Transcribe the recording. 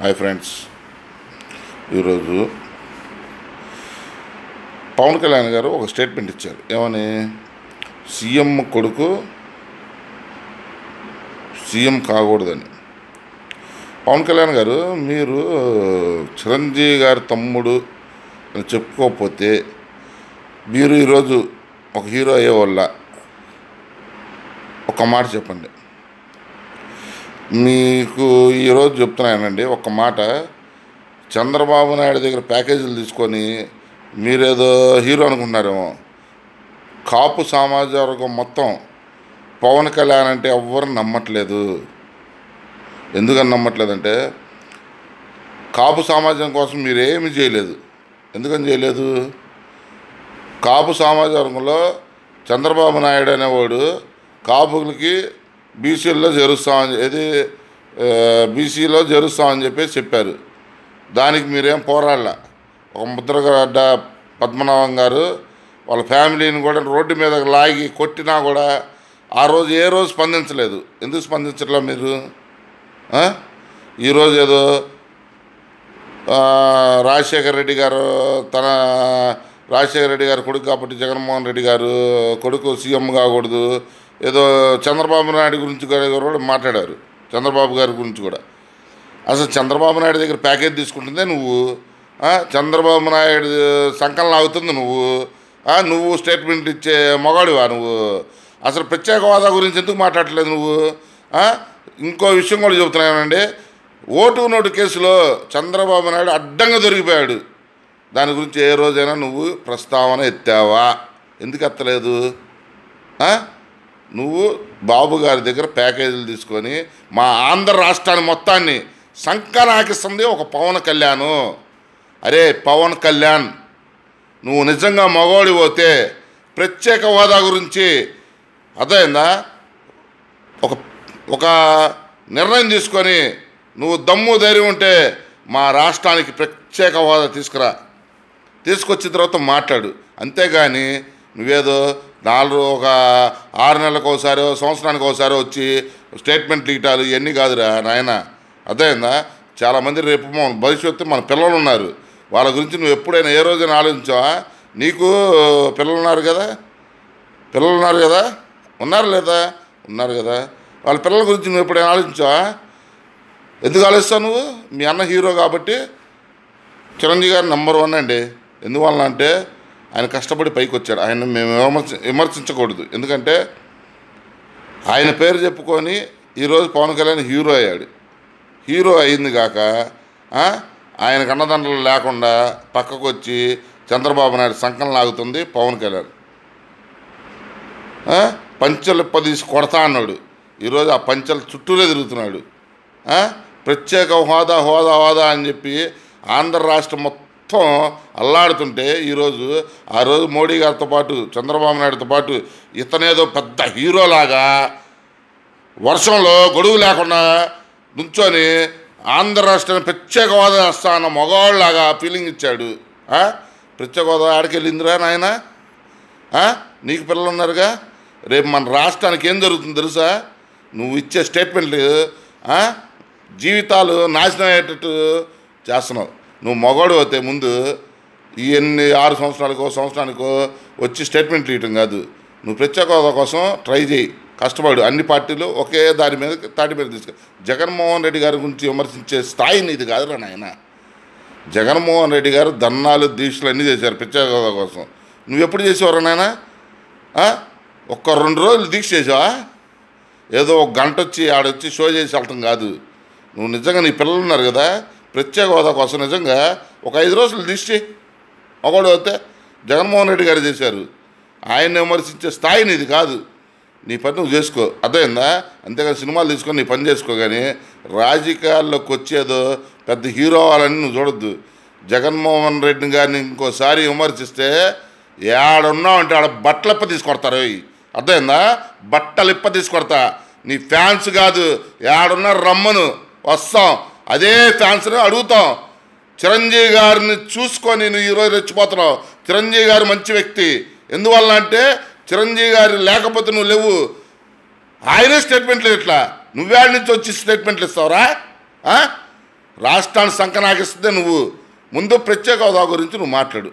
Hi friends. ఈరోజు పవన్ కళ్యాణ్ గారు ఒక స్టేట్మెంట్ ఇచ్చారు. ఏమని? సీఎం కొడుకు సీఎం కాకూడదని. పవన్ కళ్యాణ్ గారు మీరు చిరంజీవి గారి తమ్ముడు అని చెప్పుకోకపోతే మీరు ఈరోజు ఒక హీరో అయ్యే వల్ల ఒక మాట చెప్పండి. మీకు ఈరోజు చెప్తున్నానండి ఒక మాట. చంద్రబాబు నాయుడు దగ్గర ప్యాకేజీలు తీసుకొని మీరేదో హీరో అనుకుంటున్నారేమో. కాపు సమాజ వర్గం మొత్తం పవన్ కళ్యాణ్ అంటే ఎవ్వరు నమ్మట్లేదు. ఎందుకని నమ్మట్లేదంటే కాపు సమాజం కోసం మీరేమి చేయలేదు. ఎందుకని చేయలేదు? కాపు సమాజ వర్గంలో చంద్రబాబు నాయుడు అనేవాడు కాపులకి బీసీల్లో చేరుస్తామని ఏది బీసీలో చేరుస్తామని చెప్పేసి చెప్పారు. దానికి మీరేం పోరాడాల? ఒక ముద్రగడ్డ పద్మనాభం గారు వాళ్ళ ఫ్యామిలీని కూడా రోడ్డు మీద లాగి కొట్టినా కూడా ఆ రోజు ఏ రోజు స్పందించలేదు. ఎందుకు స్పందించట్లా మీరు? ఈరోజు ఏదో రాజశేఖర రెడ్డి గారు తన రాజశేఖర రెడ్డి గారు కొడుకు కాబట్టి జగన్మోహన్ రెడ్డి గారు కొడుకు సీఎం కాకూడదు ఏదో చంద్రబాబు నాయుడు గురించి కూడా కూడా మాట్లాడారు. చంద్రబాబు గారి గురించి కూడా. అసలు చంద్రబాబు నాయుడు దగ్గర ప్యాకేజ్ తీసుకుంటుందే నువ్వు. చంద్రబాబు నాయుడు సంకలనం అవుతుంది నువ్వు. నువ్వు స్టేట్మెంట్ ఇచ్చే మొగాడివా నువ్వు? అసలు ప్రత్యేక హోదా గురించి ఎందుకు మాట్లాడట్లేదు నువ్వు? ఇంకో విషయం కూడా చెబుతున్నానండి. ఓటు నోటు కేసులో చంద్రబాబు నాయుడు అడ్డంగా దొరికిపోయాడు. దాని గురించి ఏ రోజైనా నువ్వు ప్రస్తావన ఎత్తావా? ఎందుకు ఎత్తలేదు? ఆ? నువ్వు బాబు గారి దగ్గర ప్యాకేజీలు తీసుకొని మా ఆంధ్ర రాష్ట్రాన్ని మొత్తాన్ని సంకరాకిస్తుంది ఒక పవన్ కళ్యాణ్. అరే పవన్ కళ్యాణ్ నువ్వు నిజంగా మగవాడి పోతే ప్రత్యేక హోదా గురించి అర్థమైందా? ఒక ఒక నిర్ణయం తీసుకొని నువ్వు దమ్ము ధైర్యం ఉంటే మా రాష్ట్రానికి ప్రత్యేక హోదా తీసుకురా. తీసుకొచ్చిన తర్వాత మాట్లాడు. అంతేగాని నువ్వేదో నాలుగు ఒక ఆరు నెలలకు ఒకసారి సంవత్సరానికి ఒకసారి వచ్చి స్టేట్మెంట్లు ఇటాలు ఇవన్నీ కాదురా నాయన. అర్థమైందా? చాలామంది రేపు మన భవిష్యత్తు మన పిల్లలు ఉన్నారు. వాళ్ళ గురించి నువ్వు ఎప్పుడైనా ఏ రోజైనా ఆలోచించావా? నీకు పిల్లలు ఉన్నారు కదా? పిల్లలు ఉన్నారు కదా? ఉన్నారు లేదా? ఉన్నారు కదా. వాళ్ళ పిల్లల గురించి నువ్వు ఎప్పుడైనా ఆలోచించావా? ఎందుకు ఆలోచిస్తావు నువ్వు? మీ అన్న హీరో కాబట్టి చిరంజీవి గారు నెంబర్ వన్ అండి. ఎందువలన అంటే ఆయన కష్టపడి పైకి వచ్చాడు. ఆయన మేము విమర్శ విమర్శించకూడదు. ఎందుకంటే ఆయన పేరు చెప్పుకొని ఈరోజు పవన్ కళ్యాణ్ హీరో అయ్యాడు. హీరో అయింది కాక ఆయన ఆయనకు అన్నదండలు లేకుండా పక్కకు వచ్చి చంద్రబాబు నాయుడు సంకలం లాగుతుంది పవన్ కళ్యాణ్. ఆ, పంచెలు తీసి కొడతా అన్నాడు. ఈరోజు ఆ పంచెల చుట్టూరే తిరుగుతున్నాడు. ప్రత్యేక హోదా హోదా హోదా అని చెప్పి ఆంధ్ర రాష్ట్రం మొత్తం మొత్తం అల్లాడుతుంటే ఈరోజు ఆ రోజు మోడీ గారితో పాటు చంద్రబాబు నాయుడుతో పాటు ఇతనేదో పెద్ద హీరోలాగా వర్షంలో గొడుగు లేకుండా నుంచొని ఆంధ్ర రాష్ట్రాన్ని ప్రత్యేక హోదా చేస్తా అన్న మగవాళ్ళలాగా ఫీలింగ్ ఇచ్చాడు. ప్రత్యేక హోదా ఆడికెళ్ళిందిరా నాయన? నీకు పిల్లలు ఉన్నారుగా? రేపు మన రాష్ట్రానికి ఏం జరుగుతుంది తెలుసా? నువ్వు ఇచ్చే స్టేట్మెంట్లు జీవితాలు నాశనం అయ్యేటట్టు చేస్తున్నావు. నువ్వు మగవాడు అయితే ముందు ఈ ఎన్ని ఆరు సంవత్సరాలకో సంవత్సరానికో వచ్చి స్టేట్మెంట్లు ఇవ్వటం కాదు. నువ్వు ప్రత్యేక హోదా కోసం ట్రై చేయి. కష్టపడు. అన్ని పార్టీలు ఒకే దాని మీద తాటి మీద తీసుకు. జగన్మోహన్ రెడ్డి గారి గురించి విమర్శించే స్థాయిని ఇది కాదురా నాయన. జగన్మోహన్ రెడ్డి గారు దన్నాలు దీక్షలు అన్నీ చేశారు ప్రత్యేక హోదా కోసం. నువ్వు ఎప్పుడు చేసేవారు నాయన? ఒక్క రెండు రోజులు దీక్ష చేసావా? ఏదో ఒక గంట వచ్చి ఆడొచ్చి షో చేసి వెళ్ళటం కాదు. నువ్వు నిజంగా నీ పిల్లలు ఉన్నారు కదా. ప్రత్యేక హోదా కోసం నిజంగా ఒక ఐదు రోజులు దిష్టి చేయి. ఒకడు అయితే జగన్మోహన్ రెడ్డి గారు చేశారు. ఆయన విమర్శించే స్థాయి నీది కాదు. నీ పని నువ్వు చేసుకో. అర్థమైందా? అంతేగాని సినిమాలు తీసుకొని నీ పని చేసుకో కానీ రాజకీయాల్లోకి వచ్చేదో పెద్ద హీరో అవ్వాలని నువ్వు చూడొద్దు. జగన్మోహన్ రెడ్డి గారిని ఇంకోసారి విమర్శిస్తే ఏడున్నావు అంటే ఆడ బట్టలిప్ప తీసుకొడతారు ఓయ్. అర్థమైందా? బట్టలిప్ప తీసుకొడతా. నీ ఫ్యాన్స్ కాదు. ఏడున్న రమ్మను. వస్తాం. అదే ఫ్యాన్స్ని అడుగుతాం. చిరంజీవి గారిని చూసుకొని నువ్వు ఈరోజు రెచ్చిపోతున్నావు. చిరంజీవి గారు మంచి వ్యక్తి. ఎందువల్ల అంటే చిరంజీవి గారు లేకపోతే నువ్వు లేవు. ఆయనే స్టేట్మెంట్లు ఇట్లా నువ్వేళ్ళ నుంచి వచ్చి స్టేట్మెంట్లు ఇస్తావురా? రాష్ట్రాన్ని సంకనాగిస్తే నువ్వు. ముందు ప్రత్యేక హోదా గురించి నువ్వు మాట్లాడు.